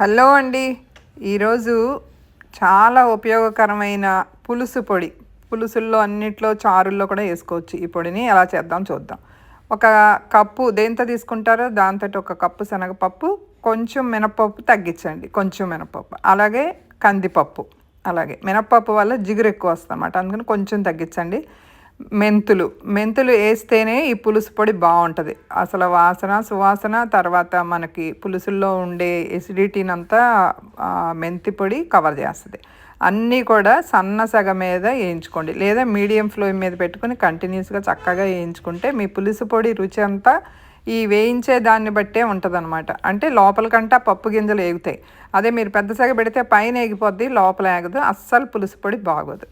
Hello అండి. ఈరోజు చాలా ఉపయోగకరమైన పులుసు పొడి. పులుసుల్లో అన్నిట్లో చారుల్లో కూడా వేసుకోవచ్చు ఈ పొడిని. ఎలా చేద్దాం చూద్దాం. ఒక కప్పు దేంతో తీసుకుంటారో దాంతో ఒక కప్పు శనగపప్పు కొంచెం మినపప్పు తగ్గించండి. కొంచెం మినపప్పు అలాగే కందిపప్పు. అలాగే మినపప్పు వల్ల జిగురు ఎక్కువ వస్తుంది అనమాట అందుకని కొంచెం తగ్గించండి. మెంతులు. మెంతులు వేస్తేనే ఈ పులుసు పొడి బాగుంటుంది. అసలు వాసన సువాసన తర్వాత మనకి పులుసుల్లో ఉండే ఎసిడిటీని అంతా మెంతి పొడి కవర్ చేస్తుంది. అన్నీ కూడా సన్న సగ మీద వేయించుకోండి. లేదా మీడియం ఫ్లేమ్ మీద పెట్టుకుని కంటిన్యూస్గా చక్కగా వేయించుకుంటే మీ పులుసు పొడి రుచి అంతా ఈ వేయించే దాన్ని బట్టే ఉంటుందన్నమాట. అంటే లోపలికంటా పప్పు గింజలు ఏగుతాయి. అదే మీరు పెద్ద సగ పెడితే పైన ఎగిపోద్ది లోపల ఏగదు అస్సలు పులుసు పొడి బాగోదు.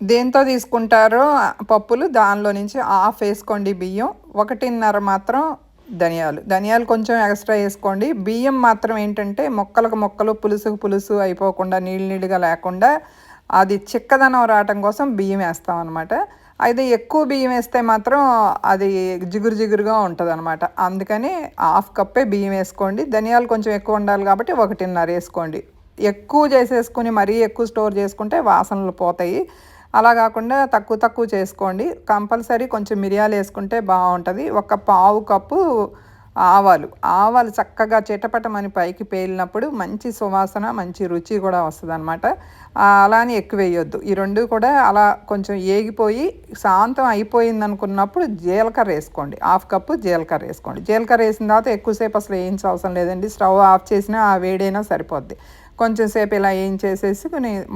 దేంతో తీసుకుంటారో పప్పులు దానిలో నుంచి హాఫ్ వేసుకోండి బియ్యం. ఒకటిన్నర మాత్రం ధనియాలు. ధనియాలు కొంచెం ఎక్స్ట్రా వేసుకోండి. బియ్యం మాత్రం ఏంటంటే మొక్కలకు మొక్కలు పులుసుకు పులుసు అయిపోకుండా నీళ్ళు నీళ్ళుగా లేకుండా అది చిక్కదనం రావటం కోసం బియ్యం వేస్తాం అనమాట అయితే ఎక్కువ బియ్యం వేస్తే మాత్రం అది జిగురు జిగురుగా ఉంటుంది అనమాట అందుకని హాఫ్ కప్పే బియ్యం వేసుకోండి. ధనియాలు కొంచెం ఎక్కువ ఉండాలి కాబట్టి ఒకటిన్నర వేసుకోండి. ఎక్కువ చేసేసుకుని మరీ ఎక్కువ స్టోర్ చేసుకుంటే వాసనలు పోతాయి. అలా కాకుండా తక్కువ తక్కువ చేసుకోండి. కంపల్సరీ కొంచెం మిరియాలు వేసుకుంటే బాగుంటుంది. ఒక పావు కప్పు ఆవాలు. ఆవాలు చక్కగా చిటపటమని పైకి పేలినప్పుడు మంచి సువాసన మంచి రుచి కూడా వస్తుంది అనమాట అలానే ఎక్కువ వేయొద్దు. ఈ రెండు కూడా అలా కొంచెం ఏగిపోయి శాంతం అయిపోయింది అనుకున్నప్పుడు జీలకర్ర వేసుకోండి. హాఫ్ కప్పు జీలకర్ర వేసుకోండి. జీలకర్ర వేసిన తర్వాత ఎక్కువసేపు అసలు వేయించవసరం అవసరం లేదండి. స్టవ్ ఆఫ్ చేసినా ఆ వేడైనా సరిపోద్ది. కొంచెంసేపు ఇలా ఏం చేసేసి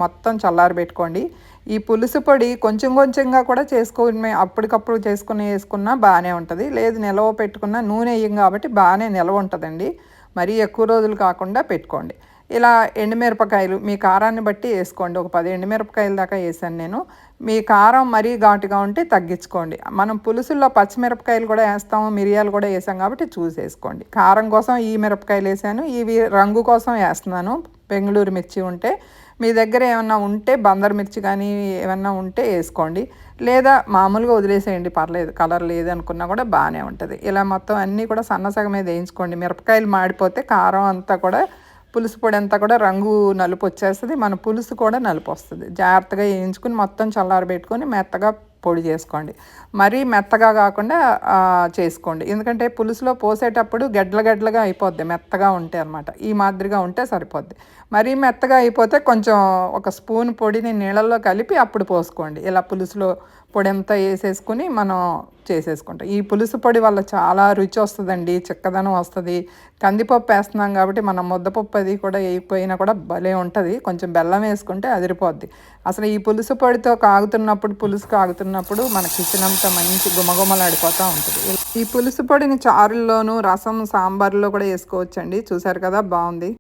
మొత్తం చల్లారబెట్టుకోండి ఈ పులుసు పొడి కొంచెం కొంచెంగా కూడా చేసుకునే అప్పటికప్పుడు చేసుకుని వేసుకున్నా బాగానే ఉంటుంది. లేదు నిల్వ పెట్టుకున్న నూనె వేయం కాబట్టి బాగానే నిల్వ ఉంటుందండి. మరీ ఎక్కువ రోజులు కాకుండా పెట్టుకోండి. ఇలా ఎండుమిరపకాయలు మీ కారాన్ని బట్టి వేసుకోండి. ఒక పది ఎండుమిరపకాయల దాకా వేసాను నేను. మీ కారం మరీ ఘాటుగా ఉంటే తగ్గించుకోండి. మనం పులుసుల్లో పచ్చిమిరపకాయలు కూడా వేస్తాము మిరియాలు కూడా వేసాం కాబట్టి చూసేసుకోండి కారం కోసం ఈ మిరపకాయలు వేసాను ఇవి రంగు కోసం వేస్తున్నాను. బెంగళూరు మిర్చి ఉంటే మీ దగ్గర ఏమన్నా ఉంటే బందర్ మిర్చి కానీ ఏమన్నా ఉంటే వేసుకోండి. లేదా మామూలుగా వదిలేసేయండి పర్లేదు. కలర్ లేదనుకున్నా కూడా బాగానే ఉంటుంది. ఇలా మొత్తం అన్నీ కూడా సన్నసగ మీద వేయించుకోండి. మిరపకాయలు మాడిపోతే కారం అంతా కూడా పులుసు పొడి అంతా కూడా రంగు నలుపు వచ్చేస్తుంది. మన పులుసు కూడా నలుపు వస్తుంది. జాగ్రత్తగా వేయించుకుని మొత్తం చల్లారబెట్టుకొని మెత్తగా పొడి చేసుకోండి. మరీ మెత్తగా కాకుండా చేసుకోండి. ఎందుకంటే పులుసులో పోసేటప్పుడు గడ్డల గడ్డలుగా అయిపోద్ది మెత్తగా ఉంటే అనమాట ఈ మాదిరిగా ఉంటే సరిపోద్ది. మరీ మెత్తగా అయిపోతే కొంచెం ఒక స్పూన్ పొడిని నీళ్ళల్లో కలిపి అప్పుడు పోసుకోండి. ఇలా పులుసులో పొడి అంతా వేసేసుకుని మనం చేసేసుకుంటాం. ఈ పులుసు పొడి వల్ల చాలా రుచి వస్తుందండి చిక్కదనం వస్తుంది. కందిపప్పు వేస్తున్నాం కాబట్టి మనం ముద్దపప్పు అది కూడా వేయిపోయినా కూడా భలే ఉంటుంది. కొంచెం బెల్లం వేసుకుంటే అదిరిపోద్ది. అసలు ఈ పులుసు పొడితో కాగుతున్నప్పుడు పులుసు కాగుతున్నప్పుడు మన కిచెన్ అంతా మంచి గుమగుమలాడిపోతూ ఉంటుంది. ఈ పులుసు పొడిని చారుల్లోనూ రసం సాంబార్లో కూడా వేసుకోవచ్చండి. చూసారు కదా బాగుంది.